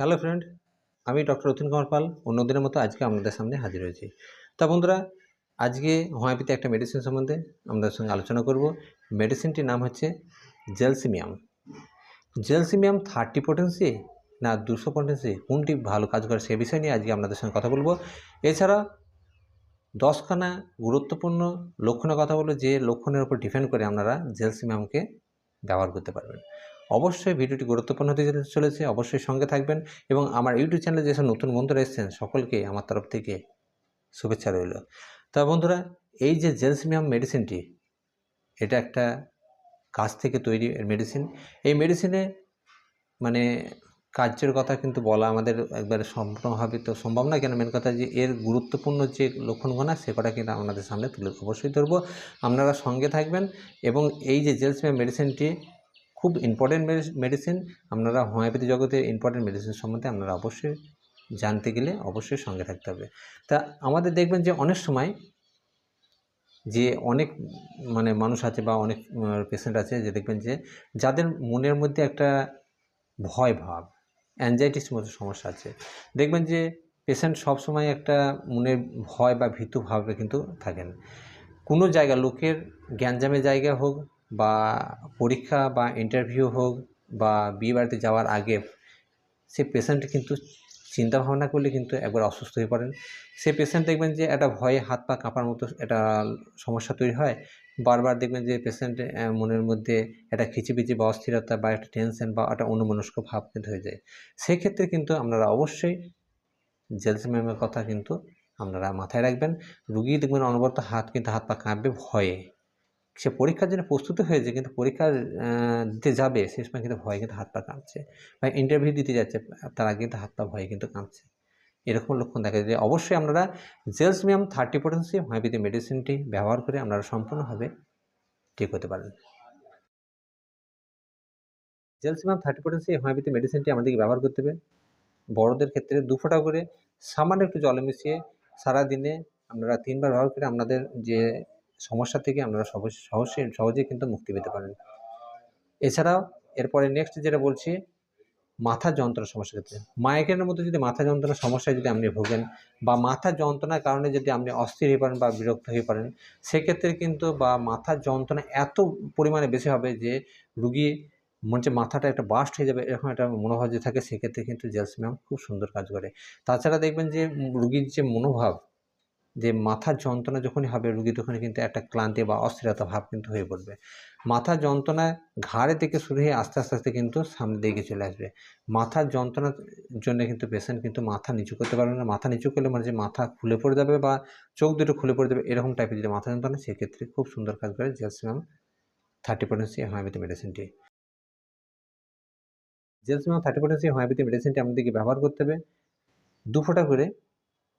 Hello friend, আমি doctor Atin Kumar Pal. অন্যদিনের মতো আজকে আপনাদের সামনে হাজির হয়েছি। তা বন্ধুরা, আজকে হোমিওপ্যাথি একটা মেডিসিন সম্বন্ধে আমাদের সঙ্গে আলোচনা করব। মেডিসিনটির নাম হচ্ছে জেলসিমিয়াম জেলসিমিয়াম থার্টি পোটেন্সি না দুশো পোটেন্সি কোনটি ভালো কাজ করে সে বিষয় নিয়ে আজকে আপনাদের সঙ্গে কথা বলব। এছাড়া দশখানা গুরুত্বপূর্ণ লক্ষণের কথা বলব, যে লক্ষণের উপর ডিপেন্ড করে আপনারা জেলসিমিয়ামকে ব্যবহার করতে পারবেন। অবশ্যই ভিডিওটি গুরুত্বপূর্ণ হতে চলেছে, অবশ্যই সঙ্গে থাকবেন এবং আমার ইউটিউব চ্যানেলে যেসব নতুন বন্ধুরা এসেছেন, সকলকে আমার তরফ থেকে শুভেচ্ছা রইল। তা বন্ধুরা, এই যে জেলসিমিয়াম মেডিসিনটি, এটা একটা গাছ থেকে তৈরি মেডিসিন। এই মেডিসিনে মানে কার্যের কথা কিন্তু বলা আমাদের একবারে সম্পূর্ণভাবে তো সম্ভব না, কেন মেন কথা যে এর গুরুত্বপূর্ণ যে লক্ষণগুলো সে কটা কিন্তু আপনাদের সামনে তুলে অবশ্যই ধরবো। আপনারা সঙ্গে থাকবেন এবং এই যে জেলসিমিয়াম মেডিসিনটি খুব ইম্পর্টেন্ট মেডিসিন আপনারা হোমিওপ্যাথি জগতের ইম্পর্টেন্ট মেডিসিন সম্বন্ধে আপনারা অবশ্যই জানতে গেলে অবশ্যই সঙ্গে থাকতে হবে। তা আমাদের দেখবেন যে অনেক সময় যে অনেক মানে মানুষ আছে বা অনেক পেশেন্ট আছে যে দেখবেন যে যাদের মনের মধ্যে একটা ভয় ভাব অ্যাংজাইটিস মতো সমস্যা আছে, দেখবেন যে পেশেন্ট সবসময় একটা মনের ভয় বা ভীতু ভাবে কিন্তু থাকেন। কোনো জায়গা, লোকের জ্ঞানজামের জায়গা হোক বা পরীক্ষা বা ইন্টারভিউ হোক বা বিয়ে বাড়িতে যাওয়ার আগে সে পেশেন্ট কিন্তু চিন্তা ভাবনা করলে কিন্তু একবার অসুস্থ হয়ে পড়েন। সে পেশেন্ট দেখবেন যে একটা ভয়ে হাত পা কাঁপার মতো একটা সমস্যা তৈরি হয়। বারবার দেখবেন যে পেশেন্ট মনের মধ্যে একটা খিচিপিচি বা অস্থিরতা বা একটা টেনশন বা একটা অন্যমনস্ক ভাব কিন্তু হয়ে যায়। সেক্ষেত্রে কিন্তু আপনারা অবশ্যই জেলস ম্যামের কথা কিন্তু আপনারা মাথায় রাখবেন। রুগী দেখবেন অনবরত হাত, কিন্তু হাত পা কাঁপবে ভয়ে। সে পরীক্ষার জন্য প্রস্তুত হয়েছে, কিন্তু পরীক্ষা দিতে যাবে সে সময় কিন্তু ভয়ে কিন্তু হাত পা কাঁপছে। বা ইন্টারভিউ দিতে যাচ্ছে, তার আগে কিন্তু হাত পা ভয়ে কিন্তু কাঁপছে। এরকম লক্ষণ দেখা যায়। অবশ্যই আপনারা জেলসমিয়াম থার্টি পোটেন্সি হোমিওপ্যাথি মেডিসিনটি ব্যবহার করে আপনারা সম্পূর্ণভাবে ঠিক হতে পারেন জেলসিমাম থার্টি পোটেন্সি হোমিওপ্যাথি মেডিসিনটি আমাদেরকে ব্যবহার করতে হবে। বড়দের ক্ষেত্রে দু ফোঁটা করে সামান্য একটু জলে মিশিয়ে সারাদিনে আপনারা তিনবার ব্যবহার করে আপনাদের যে সমস্যা থেকে আপনারা সহজে সহজেই কিন্তু মুক্তি পেতে পারেন। এছাড়াও, এরপরে নেক্সট যেটা বলছি, মাথা যন্ত্রণার সমস্যা ক্ষেত্রে। মাইগ্রেনের মতো যদি মাথা যন্ত্রণার সমস্যায় যদি আপনি ভোগেন বা মাথা যন্ত্রণার কারণে যদি আপনি অস্থির হয়ে পারেন বা বিরক্ত হয়ে পারেন সেক্ষেত্রে কিন্তু বা মাথার যন্ত্রণা এত পরিমাণে বেশি হবে যে রুগী মনে হচ্ছে মাথাটা একটা বাস্ট হয়ে যাবে, এরকম একটা মনোভাব যে থাকে, সেক্ষেত্রে কিন্তু জেলসম্যাম খুব সুন্দর কাজ করে। তাছাড়া দেখবেন যে রুগীর যে মনোভাব যে মাথার যন্ত্রণা যখনই হবে, রুগী তখনই কিন্তু একটা ক্লান্তি বা অস্থিরতা ভাব কিন্তু হয়ে পড়বে। মাথার যন্ত্রণা ঘাড়ে থেকে শুরু হয়ে আস্তে আস্তে আস্তে কিন্তু সামনের দিকে চলে আসবে। মাথার যন্ত্রণার জন্য কিন্তু পেশেন্ট কিন্তু মাথা নিচু করতে পারবে না। মাথা নিচু করলে মানে যে মাথা খুলে পড়ে যাবে বা চোখ দুটো খুলে পড়ে যাবে, এরকম টাইপের যদি মাথা যন্ত্রণা সেক্ষেত্রে খুব সুন্দর কাজ করে জেলসিমাম থার্টি পটেন্সি হোমিওপ্যাথি মেডিসিনটি জেলসিমাম থার্টি পটেন্সি হোমিওপ্যাথি মেডিসিনটি আমাদেরকে ব্যবহার করতে হবে। দু ফোঁটা করে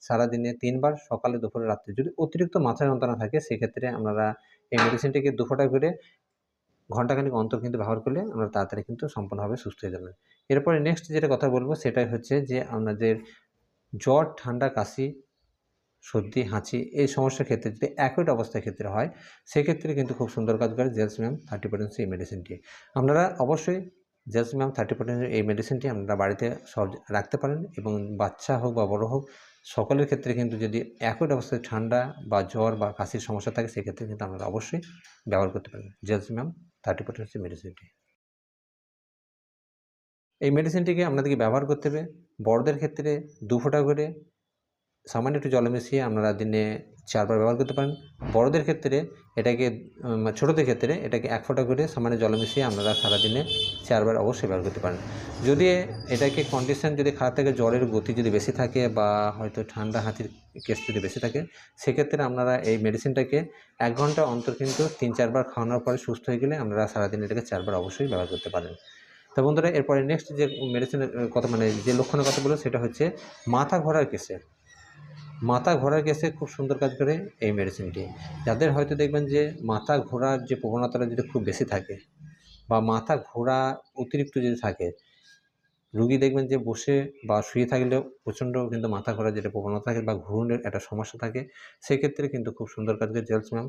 সারাদিনে তিনবার সকালে, দুপুরে, রাত্রে। যদি অতিরিক্ত মাথা যন্ত্রণা থাকে, সেক্ষেত্রে আপনারা এই মেডিসিনটিকে দু ফোঁটা করে ঘন্টাখানিক অন্তর কিন্তু ব্যবহার করলে আমরা তাড়াতাড়ি কিন্তু সম্পূর্ণভাবে সুস্থ হয়ে যাবেন এরপরে নেক্সট যেটা কথা বলব, সেটাই হচ্ছে যে আপনাদের জ্বর, ঠান্ডা, কাশি, সর্দি, হাঁচি এই সমস্যার ক্ষেত্রে যদি একই অবস্থার ক্ষেত্রে হয়, সেক্ষেত্রে কিন্তু খুব সুন্দর কাজ করে জেলসিমাম থার্টি পার্সেন্ট এই মেডিসিনটি আপনারা অবশ্যই জেলসিমাম থার্টি পার্সেন্ট এই মেডিসিনটি আপনারা বাড়িতে সব রাখতে পারেন এবং বাচ্চা হোক বা বড় হোক সকলের ক্ষেত্রে কিন্তু যদি একই অবস্থায় ঠান্ডা বা জ্বর বা কাশির সমস্যা থাকে, সেক্ষেত্রে কিন্তু আমরা অবশ্যই ব্যবহার করতে পারেন। জেলসিমাম থার্টি পার্সেন্ট মেডিসিনটি এই মেডিসিনটিকে আপনাদেরকে ব্যবহার করতে হবে। বড়দের ক্ষেত্রে দু ফোঁটা করে সামান্য একটু জলে মিশিয়ে আপনারা দিনে চারবার ব্যবহার করতে পারেন। বড়দের ক্ষেত্রে এটাকে ছোটোদের ক্ষেত্রে এটাকে এক ফোঁটা করে সামান্য জলে মিশিয়ে আপনারা সারাদিনে চারবার অবশ্যই ব্যবহার করতে পারেন। যদি এটাকে কন্ডিশন যদি খারাপ থাকে জ্বরের গতি যদি বেশি থাকে বা হয়তো ঠান্ডা হাতির কেস যদি বেশি থাকে, সেক্ষেত্রে আপনারা এই মেডিসিনটাকে এক ঘণ্টা অন্তর কিন্তু তিন চারবার খাওয়ানোর পরে সুস্থ হয়ে গেলে আপনারা সারাদিন এটাকে চারবার অবশ্যই ব্যবহার করতে পারেন। তো বন্ধুরা, এরপরে নেক্সট যে মেডিসিনের কথা মানে যে লক্ষণের কথা বলব সেটা হচ্ছে মাথা ঘোরার কেসে মাথা ঘোরার কেসে খুব সুন্দর কাজ করে এই মেডিসিনটি যাদের হয়তো দেখবেন যে মাথা ঘোরার যে প্রবণতাটা যদি খুব বেশি থাকে বা মাথা ঘোরা অতিরিক্ত যদি থাকে, রুগী দেখবেন যে বসে বা শুয়ে থাকলেও প্রচণ্ড কিন্তু মাথা ঘোরার যেটা প্রবণতা থাকে বা ঘুরনের একটা সমস্যা থাকে, সেক্ষেত্রে কিন্তু খুব সুন্দর কাজ করে জেলস ম্যাম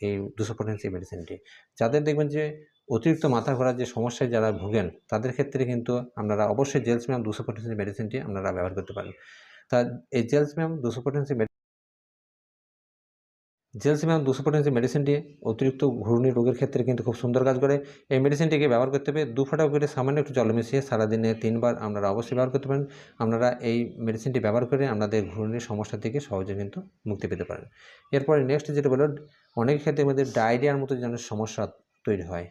এই দুশো পটেন্সি মেডিসিনটি যাদের দেখবেন যে অতিরিক্ত মাথা ঘোরার যে সমস্যায় যারা ভোগেন, তাদের ক্ষেত্রে কিন্তু আপনারা অবশ্যই জেলসম্যাম দুশো পটেন্সি মেডিসিনটি আপনারা ব্যবহার করতে পারেন। এই দুশো পটেন্সি মেডিসিনটি অতিরিক্ত ঘূর্ণি রোগের ক্ষেত্রে কিন্তু খুব সুন্দর কাজ করে। এই মেডিসিনটিকে ব্যবহার করতে হবে দু ফোঁটা করে সামান্য একটু জল মিশিয়ে সারাদিনে তিনবার আপনারা অবশ্যই ব্যবহার করতে পারেন। আপনারা এই মেডিসিনটি ব্যবহার করে আপনাদের ঘূর্ণির সমস্যা থেকে সহজে কিন্তু মুক্তি পেতে পারেন। এরপরে নেক্সট যেটা বলল অনেক ক্ষেত্রে আমাদের ডায়রিয়ার মতো যেন সমস্যা তৈরি হয়,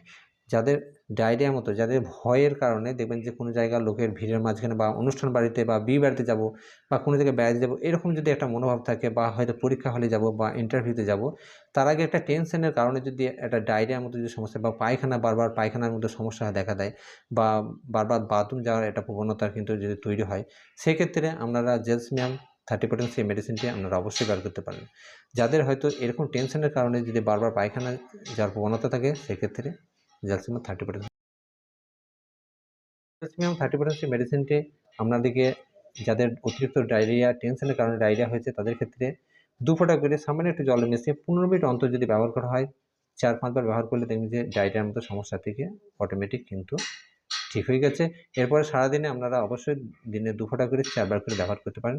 যাদের ডায়রিয়ার মতো, যাদের ভয়ের কারণে দেখবেন যে কোনো জায়গার লোকের ভিড়ের মাঝখানে বা অনুষ্ঠান বাড়িতে বা বিয়ে বাড়িতে যাব বা কোনো জায়গায় বেড়াতে যাব, এরকম যদি একটা মনোভাব থাকে বা হয়তো পরীক্ষা হলে যাব বা ইন্টারভিউতে যাব, তার আগে একটা টেনশনের কারণে যদি একটা ডায়রিয়ার মতো যদি সমস্যা বা পায়খানা, বারবার পায়খানার মধ্যে সমস্যা দেখা দেয় বা বারবার বাথরুম যাওয়ার একটা প্রবণতা কিন্তু যদি তৈরি হয়, সেক্ষেত্রে আপনারা জেলসমিয়াম থার্টি পার্সেন্ট সেই মেডিসিনটি আপনারা অবশ্যই ব্যবহার করতে পারেন। যাদের হয়তো এরকম টেনশনের কারণে যদি বারবার পায়খানা যাওয়ার প্রবণতা থাকে, সেক্ষেত্রে gelsemium thirty percent gelsemium thirty percent মেডিসিনটি আপনাদেরকে যাদের অতিরিক্ত ডায়রিয়া টেনশনের কারণে ডায়রিয়া হয়েছে, তাদের ক্ষেত্রে দু ফোঁটা করে সামান্য একটু জলে মিশিয়ে পনেরো মিনিট অন্তর যদি ব্যবহার করা হয়, চার পাঁচবার ব্যবহার করলে দেখবেন যে ডায়রিয়ার মতো সমস্যা থেকে অটোমেটিক কিন্তু ঠিক হয়ে গেছে। এরপরে সারাদিনে আপনারা অবশ্যই দিনে দু ফোঁটা করে চারবার করে ব্যবহার করতে পারেন।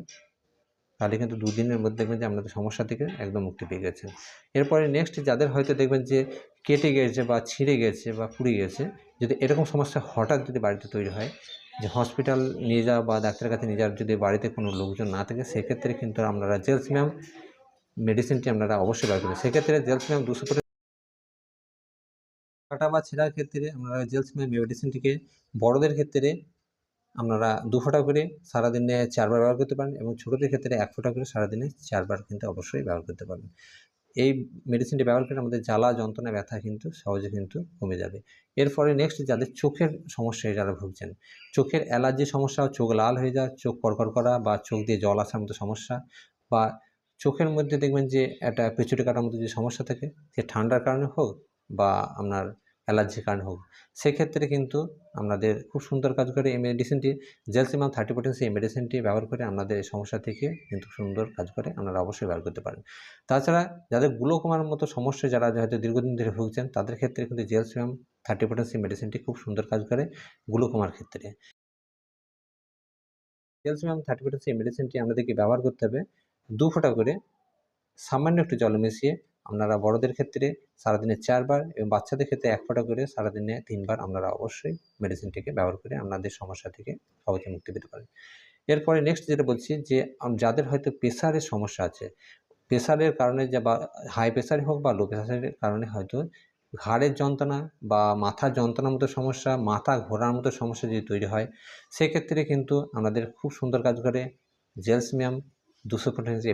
তাহলে কিন্তু দুদিনের মধ্যে দেখবেন যে আপনাদের সমস্যা থেকে একদম মুক্তি পেয়ে গেছেন এরপরে নেক্সট যাদের হয়তো দেখবেন যে কেটে গেছে বা ছিঁড়ে গেছে বা পুড়ে গেছে, যদি এরকম সমস্যা হঠাৎ যদি বাড়িতে তৈরি হয়, যে হসপিটাল নিয়ে যাওয়া বা ডাক্তারের কাছে নিয়ে যাওয়ার যদি বাড়িতে কোনো লোকজন না থাকে, সেক্ষেত্রে কিন্তু আপনারা জেলসম্যাম মেডিসিনটি আপনারা অবশ্যই ব্যবহার করবেন। সেক্ষেত্রে জেলসম্যাম দুশো করে কাটা বা ছেঁড়ার ক্ষেত্রে আপনারা জেলসম্যাম মেডিসিনটিকে বড়দের ক্ষেত্রে আপনারা দু ফোঁটা করে সারাদিনে চারবার ব্যবহার করতে পারেন এবং ছোটোদের ক্ষেত্রে এক ফোঁটা করে সারাদিনে চারবার কিন্তু অবশ্যই ব্যবহার করতে পারেন এই মেডিসিনটি ব্যবহার করে আমাদের জ্বালা, যন্ত্রণা, ব্যথা কিন্তু সহজে কিন্তু কমে যাবে। এরপরে নেক্সট যাদের চোখের সমস্যায় যারা ভুগছেন, চোখের অ্যালার্জি সমস্যা, চোখ লাল হয়ে যাওয়া, চোখ করকর করা বা চোখ দিয়ে জল আসার মতো সমস্যা বা চোখের মধ্যে দেখবেন যে একটা পেছুটে কাটার মতো যে সমস্যা থাকে, সে ঠান্ডার কারণে হোক বা আপনার অ্যালার্জির কারণে হোক। সেক্ষেত্রে কিন্তু আপনাদের খুব সুন্দর কাজ করে এই মেডিসিনটি জেলসিমাম থার্টি পটেন্সি এই মেডিসিনটি ব্যবহার করে আপনাদের এই সমস্যা থেকে কিন্তু সুন্দর কাজ করে আপনারা অবশ্যই ব্যবহার করতে পারেন। তাছাড়া যাদের গ্লুকোমার মতো সমস্যা যারা হয়তো দীর্ঘদিন ধরে ভুগছেন, তাদের ক্ষেত্রে কিন্তু জেলসিমাম থার্টি পটেন্সি মেডিসিনটি খুব সুন্দর কাজ করে গ্লুকোমার ক্ষেত্রে। ক্যালসিয়াম থার্টি পটেন্সি মেডিসিনটি আমাদেরকে ব্যবহার করতে হবে। দু ফোঁটা করে সামান্য একটু জল মিশিয়ে আপনারা বড়দের ক্ষেত্রে সারাদিনে চারবার এবং বাচ্চাদের ক্ষেত্রে এক ফোঁটা করে সারাদিনে তিনবার আপনারা অবশ্যই মেডিসিনটিকে ব্যবহার করে আপনাদের সমস্যা থেকে সহজে মুক্তি পেতে পারেন। এরপরে নেক্সট যেটা বলছি যে যাদের হয়তো প্রেশারের সমস্যা আছে প্রেশারের কারণে যা বা হাই প্রেশারে হোক বা লো প্রেশারের কারণে হয়তো ঘাড়ের যন্ত্রণা বা মাথার যন্ত্রণার মতো সমস্যা, মাথা ঘোরার মতো সমস্যা যদি তৈরি হয়, সেক্ষেত্রে কিন্তু আমাদের খুব সুন্দর কাজ করে জেলসমিয়াম দুশো পটেন্সি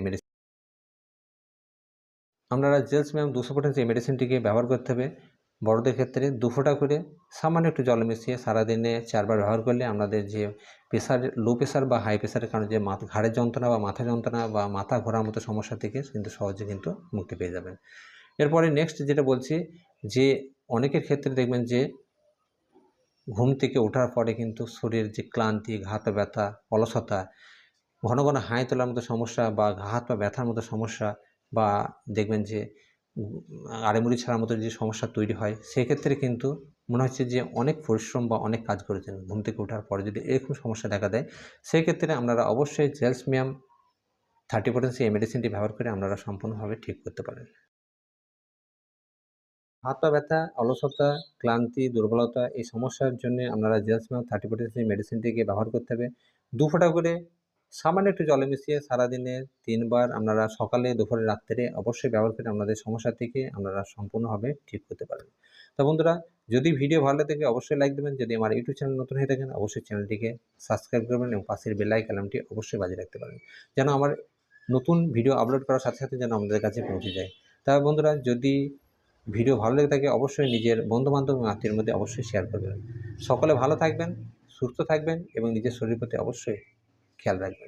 আপনারা জেলসমিয়াম দুশো পটেন্সি এই মেডিসিনটিকে ব্যবহার করতে হবে। বড়দের ক্ষেত্রে দু ফোঁটা করে সামান্য একটু জল মিশিয়ে সারাদিনে চারবার ব্যবহার করলে আমাদের যে প্রেশার লো প্রেশার বা হাই প্রেশারের কারণে যে মাথা, ঘাড়ের যন্ত্রণা বা মাথা যন্ত্রণা বা মাথা ঘোরার মতো সমস্যা থেকে কিন্তু সহজে কিন্তু মুক্তি পেয়ে যাবেন। এরপরে নেক্সট যেটা বলছি যে অনেকের ক্ষেত্রে দেখবেন যে ঘুম থেকে ওঠার পরে কিন্তু শরীরের যে ক্লান্তি ঘাত ব্যথা, অলসতা, ঘন ঘন হাই তোলার মতো সমস্যা বা হাত বা ব্যথার মতো সমস্যা বা দেখবেন যে আড়েমুড়ি ছাড়ার মতো যে সমস্যা তৈরি হয়, সেক্ষেত্রে কিন্তু মনে হচ্ছে যে অনেক পরিশ্রম বা অনেক কাজ করেছেন ঘুম থেকে ওঠার পরে যদি এরকম সমস্যা দেখা দেয়, সেক্ষেত্রে আপনারা অবশ্যই জেলসমিয়াম থার্টি পার্সেন্ট এই মেডিসিনটি ব্যবহার করে আপনারা সম্পূর্ণভাবে ঠিক করতে পারেন। হাত পা ব্যথা, অলসতা, ক্লান্তি, দুর্বলতা এই সমস্যার জন্য আপনারা জেলসমিয়াম থার্টি পার্সেন্ট মেডিসিনটিকে ব্যবহার করতে হবে। দু ফোঁটা করে সামান্য একটু জলে মিশিয়ে সারাদিনে তিনবার আপনারা সকালে, দুপুরে, রাত্রে অবশ্যই ব্যবহার করে আপনাদের সমস্যা থেকে আপনারা সম্পূর্ণভাবে ঠিক করতে পারেন তো বন্ধুরা, যদি ভিডিও ভালো লাগে অবশ্যই লাইক দেবেন। যদি আমার ইউটিউব চ্যানেল নতুন হয়ে থাকেন অবশ্যই চ্যানেলটিকে সাবস্ক্রাইব করবেন এবং পাশের বেলাই কালামটি অবশ্যই বাজিয়ে রাখতে পারেন, যেন আমার নতুন ভিডিও আপলোড করার সাথে সাথে যেন আমাদের কাছে পৌঁছে যায়। তবে বন্ধুরা, যদি ভিডিও ভালো লেগে থাকে অবশ্যই নিজের বন্ধুবান্ধব এবং আত্মীয়ের মধ্যে অবশ্যই শেয়ার করবেন। সকলে ভালো থাকবেন, সুস্থ থাকবেন এবং নিজের শরীর প্রতি অবশ্যই খেয়াল রাখবেন।